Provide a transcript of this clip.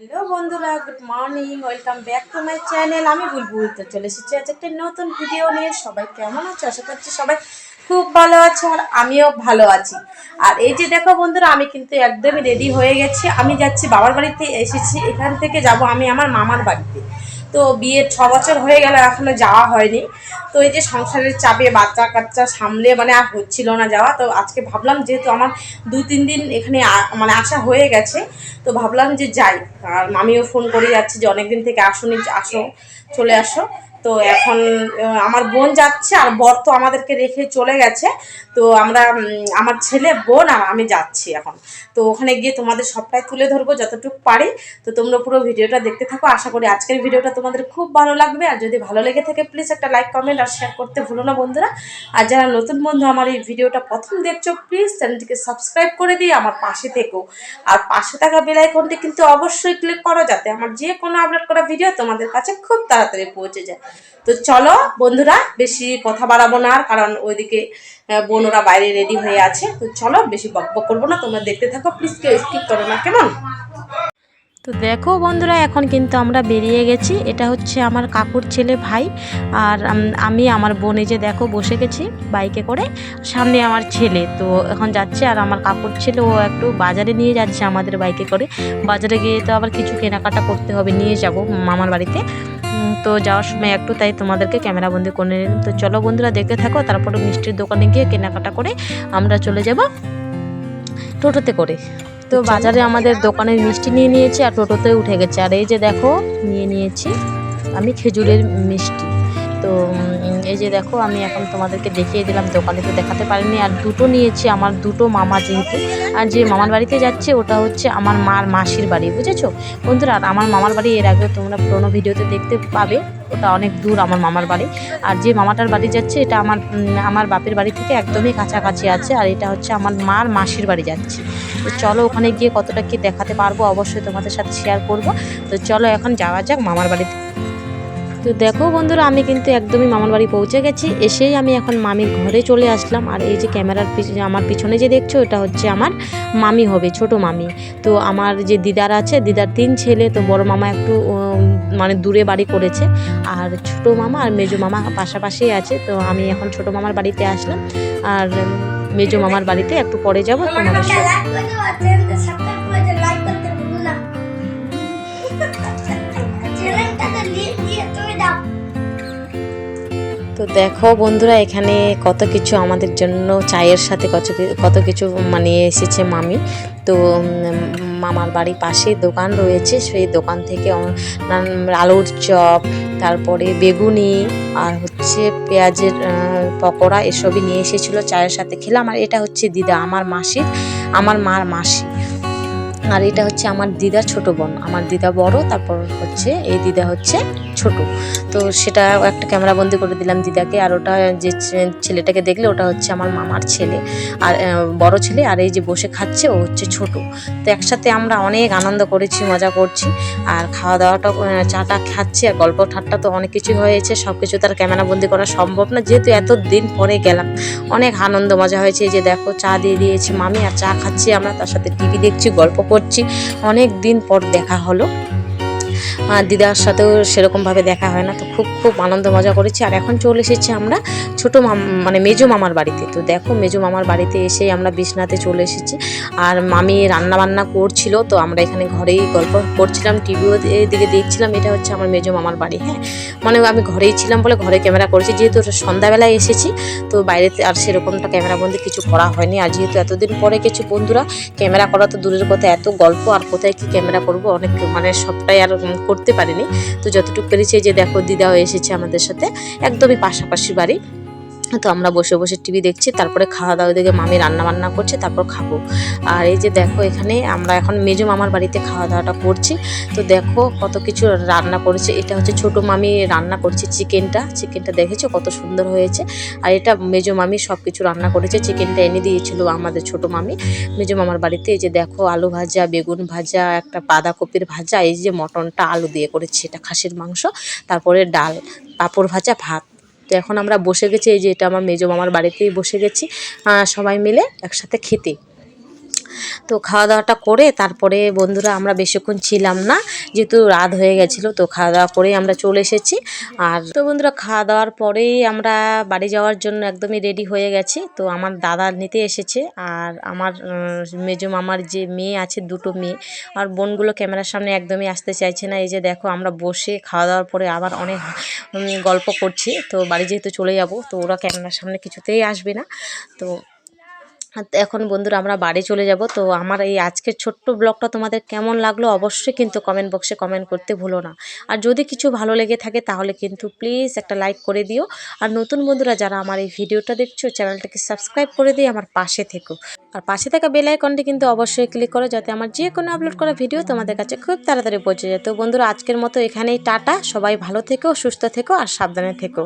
Hello বন্ধুরা, good morning, welcome back to my channel. আমি বুলবুল, তো চলে এসেছি আজ একটা নতুন ভিডিও নিয়ে। সবাই কেমন আছো? আশা করছি সবাই খুব ভালো আছো আর আমিও ভালো আছি। আর এই যে দেখো বন্ধুরা, আমি কিন্তু একদমই রেডি হয়ে গেছি। আমি যাচ্ছি বাবার বাড়িতে এসেছি। এখান থেকে যাব আমি আমার মামার বাড়িতে। তো বিয়ের ছ বছর হয়ে গেল এখনও যাওয়া হয়নি। তো এই যে সংসারের চাপে বাচ্চা কাচ্চা সামলে মানে আর হচ্ছিল না যাওয়া। তো আজকে ভাবলাম যেহেতু আমার দু তিন দিন এখানে মানে আসা হয়ে গেছে, তো ভাবলাম যে যাই। আর মামিও ফোন করে যাচ্ছে যে অনেকদিন থেকে আসুনি, আসো, চলে আসো। তো এখন আমার বোন যাচ্ছে আর বর তো আমাদেরকে রেখে চলে গেছে। তো আমরা আমার ছেলে, বোন আর আমি যাচ্ছি এখন। তো ওখানে গিয়ে তোমাদের সবটাই তুলে ধরবো যতটুকু পারি। তো তোমরা পুরো ভিডিওটা দেখতে থাকো। আশা করি আজকের ভিডিওটা তোমাদের খুব ভালো লাগবে। আর যদি ভালো লেগে থাকে প্লিজ একটা লাইক কমেন্ট আর শেয়ার করতে ভুলো না বন্ধুরা। আর যারা নতুন বন্ধু, আমার এই ভিডিওটা প্রথম দেখছ প্লিজ চ্যানেলটিকে সাবস্ক্রাইব করে দিয়ে আমার পাশে থেকো। আর পাশে থাকা বেল আইকনটি কিন্তু অবশ্যই ক্লিক করো, যাতে আমার যে কোনো আপলোড করা ভিডিও তোমাদের কাছে খুব তাড়াতাড়ি পৌঁছে যায়। তো চলো বন্ধুরা, বেশি কথা বাড়াবো না আর, কারণ ওইদিকে বোনরা বাইরে রেডি হয়ে আছে। তো চলো, বেশি বকবক করব না, তোমরা দেখতে থাকো প্লিজ কেউ স্কিপ করো না, কেমন? তো দেখো বন্ধুরা, এখন কিন্তু আমরা বেরিয়ে গেছি। এটা হচ্ছে আমার কাকুর ছেলে ভাই, আর আমি আমার বোনে যে দেখো বসে গেছি বাইকে করে, সামনে আমার ছেলে। তো এখন যাচ্ছে, আর আমার কাকুর ছেলে, ও একটু বাজারে নিয়ে যাচ্ছে আমাদের বাইকে করে। বাজারে গিয়ে তো আবার কিছু কেনাকাটা করতে হবে, নিয়ে যাব মামার বাড়িতে। তো যাওয়ার সময় একটু তাই তোমাদেরকে ক্যামেরাবন্দি করে নিলাম। তো চলো বন্ধুরা দেখে থাকো তারপরে মিষ্টির দোকানে গিয়ে কেনাকাটা করে আমরা চলে যাব টোটোতে করে। তো বাজারে আমাদের দোকানের মিষ্টি নিয়ে নিয়েছি আর টোটোতে উঠে গেছে। আর এই যে দেখো নিয়ে নিয়েছি আমি খেজুরের মিষ্টি। তো এই যে দেখো, আমি এখন তোমাদেরকে দেখিয়ে দিলাম, দোকানে তো দেখাতে পারিনি। আর দুটো নিয়েছি আমার দুটো মামা যেহেতু। আর যে মামার বাড়িতে যাচ্ছে, ওটা হচ্ছে আমার মার মাসির বাড়ি, বুঝেছ? বন্ধুরা, আর আমার মামার বাড়ি, এর আগে তোমরা পুরোনো ভিডিওতে দেখতে পাবে, ওটা অনেক দূর আমার মামার বাড়ি। আর যে মামাটার বাড়ি যাচ্ছে, এটা আমার আমার বাপের বাড়ি থেকে একদমই কাছাকাছি আছে, আর এটা হচ্ছে আমার মার মাসির বাড়ি যাচ্ছে। তো চলো ওখানে গিয়ে কতটা কি দেখাতে পারব, অবশ্যই তোমাদের সাথে শেয়ার করব। তো চলো এখন যাওয়া যাক মামার বাড়িতে। তো দেখো বন্ধুরা আমি কিন্তু একদমই মামার বাড়ি পৌঁছে গেছি এসেই আমি এখন মামির ঘরে চলে আসলাম আর এই যে ক্যামেরার পিছনে আমার পিছনে যে দেখছ এটা হচ্ছে আমার মামি হবে ছোট মামি তো আমার যে দিদার আছে দিদার তিন ছেলে তো বড় মামা একটু মানে দূরে বাড়ি করেছে আর ছোট মামা আর মেজো মামা পাশাপাশি আছে তো আমি এখন ছোট মামার বাড়িতে আসলাম আর মেজো মামার বাড়িতে একটু পরে যাব তোমাদের সাথে তো দেখো বন্ধুরা, এখানে কত কিছু আমাদের জন্য চায়ের সাথে কত কত কিছু মানে এসেছে মামি। তো মামার বাড়ির পাশে দোকান রয়েছে, সেই দোকান থেকে আলুর চপ, তারপরে বেগুনি, আর হচ্ছে পেঁয়াজের পকোড়া এসবই নিয়ে এসেছিল চায়ের সাথে। খেলাম, আর এটা হচ্ছে দিদা, আমার মাসির, আমার মার মাসি। আর এটা হচ্ছে আমার দিদা ছোট বোন, আমার দিদা বড়, তারপর হচ্ছে, এই দিদা হচ্ছে ছোট। তো সেটা একটা ক্যামেরা বন্দি করে দিলাম দিদাকে। আর ওটা যে ছেলেটাকে দেখলে ওটা হচ্ছে আমার মামার ছেলে। আর বড় ছেলে। আর এই যে বসে খাচ্ছে, ও হচ্ছে ছোট। তো একসাথে আমরা অনেক আনন্দ করেছি, মজা করছি। আর খাওয়া দাওয়াটা চাটা খাচ্ছি। আর গল্প ঠাট্টা তো অনেক কিছু হয়েছে। সব কিছু তার ক্যামেরা বন্দি করা সম্ভব না। যেহেতু এত দিন পরে গেলাম, অনেক আনন্দ, মজা হয়েছে। যে দেখো, চা দিয়ে দিয়েছি মামি। আর চা খাচ্ছি আমরা। তার সাথে টিভি দেখছি, গল্প করছি। অনেক দিন পর দেখা হলো। দিদার সাথেও সেরকমভাবে দেখা হয় না। তো খুব খুব আনন্দ, মজা করেছি। আর এখন চলে এসেছি আমরা ছোটো মানে মেজো মামার বাড়িতে। তো দেখো, মেজো মামার বাড়িতে এসেই আমরা বিছনাতে চলে এসেছি। আর মামি রান্না বান্না করছিল, তো আমরা এখানে ঘরেই গল্প করছিলাম, টিভিও দিকে দেখছিলাম। এটা হচ্ছে আমার মেজো মামার বাড়ি হ্যাঁ? মানে আমি ঘরেই ছিলাম বলে ঘরে ক্যামেরা করেছি। যেহেতু সন্ধ্যাবেলায় এসেছি, তো বাইরেতে আর সেরকমটা ক্যামেরাবন্দি কিছু করা হয়নি। আর যেহেতু এতদিন পরে কিছু বন্ধুরা, ক্যামেরা করা তো দূরের কথা, এত গল্প আর কোথায় কি ক্যামেরা করব, অনেক মানে সবটাই আর করতে পারিনি। তো যতটুকু পেরেছি যে দেখো দিদাও এসেছে আমাদের সাথে। একদমই পাশাপাশি বাড়ি। তো আমরা বসে বসে টিভি দেখছি, তারপরে খাওয়া দাওয়া দিকে মামি রান্না বান্না করছে, তারপর খাব। আর এই যে দেখো এখানে আমরা এখন মেজো মামার বাড়িতে খাওয়া দাওয়াটা করছি। তো দেখো কত কিছু রান্না করেছে। এটা হচ্ছে ছোট মামি রান্না করছে চিকেনটা। চিকেনটা দেখেছ? কত সুন্দর হয়েছে। আর এটা মেজো মামি সব কিছু রান্না করেছে। চিকেনটা এনে দিয়েছিল আমাদের ছোট মামি। মেজো মামার বাড়িতে এই যে দেখো আলু ভাজা, বেগুন ভাজা, একটা বাঁধাকপির ভাজা, এই যে মটনটা আলু দিয়ে করেছে। এটা খাসির মাংস, তারপরে ডাল, পাঁপড় ভাজা, ভাত। তো এখন আমরা বসে গেছি, এই যে এটা আমার মেজো মামার বাড়িতেই বসে গেছি। সবাই মিলে একসাথে খেতে। তো খাওয়া দাওয়াটা করে তারপরে বন্ধুরা আমরা বেশিক্ষণ ছিলাম না, যেহেতু রাত হয়ে গেছিল, তো খাওয়া দাওয়া করেই আমরা চলে এসেছি। আর তো বন্ধুরা খাওয়া দাওয়ার পরেই আমরা বাড়ি যাওয়ার জন্য একদমই রেডি হয়ে গেছি। তো আমার দাদা নিতে এসেছে আর আমার মেজো মামার যে মেয়ে আছে, দুটো মেয়ে, আর বোনগুলো ক্যামেরার সামনে একদমই আসতে চাইছে না। এই যে দেখো আমরা বসে খাওয়া দাওয়ার পরে আবার অনেক গল্প করছি। তো বাড়ি যেহেতু চলে যাব, তো ওরা ক্যামেরার সামনে কিছুতেই আসবে না। তো এখন বন্ধুরা আমরা বাড়ি চলে যাব। তো আমার এই আজকের ছোট্ট ব্লগটা তোমাদের কেমন লাগল অবশ্যই কিন্তু কমেন্ট বক্সে কমেন্ট করতে ভুলো না। আর যদি কিছু ভালো লেগে থাকে তাহলে কিন্তু প্লিজ একটা লাইক করে দিও। আর নতুন বন্ধুরা যারা আমার এই ভিডিওটা দেখছ, চ্যানেলটাকে সাবস্ক্রাইব করে দিয়ে আমার পাশে থেকো। আর পাশে থাকা বেল আইকনটি কিন্তু অবশ্যই ক্লিক করো যাতে আমার যে কোনো আপলোড করা ভিডিও তোমাদের কাছে খুব তাড়াতাড়ি পৌঁছে যায়। তো বন্ধুরা আজকের মতো এখানেই, টাটা। সবাই ভালো থেকো, সুস্থ থেকো, আর সাবধানে থেকো।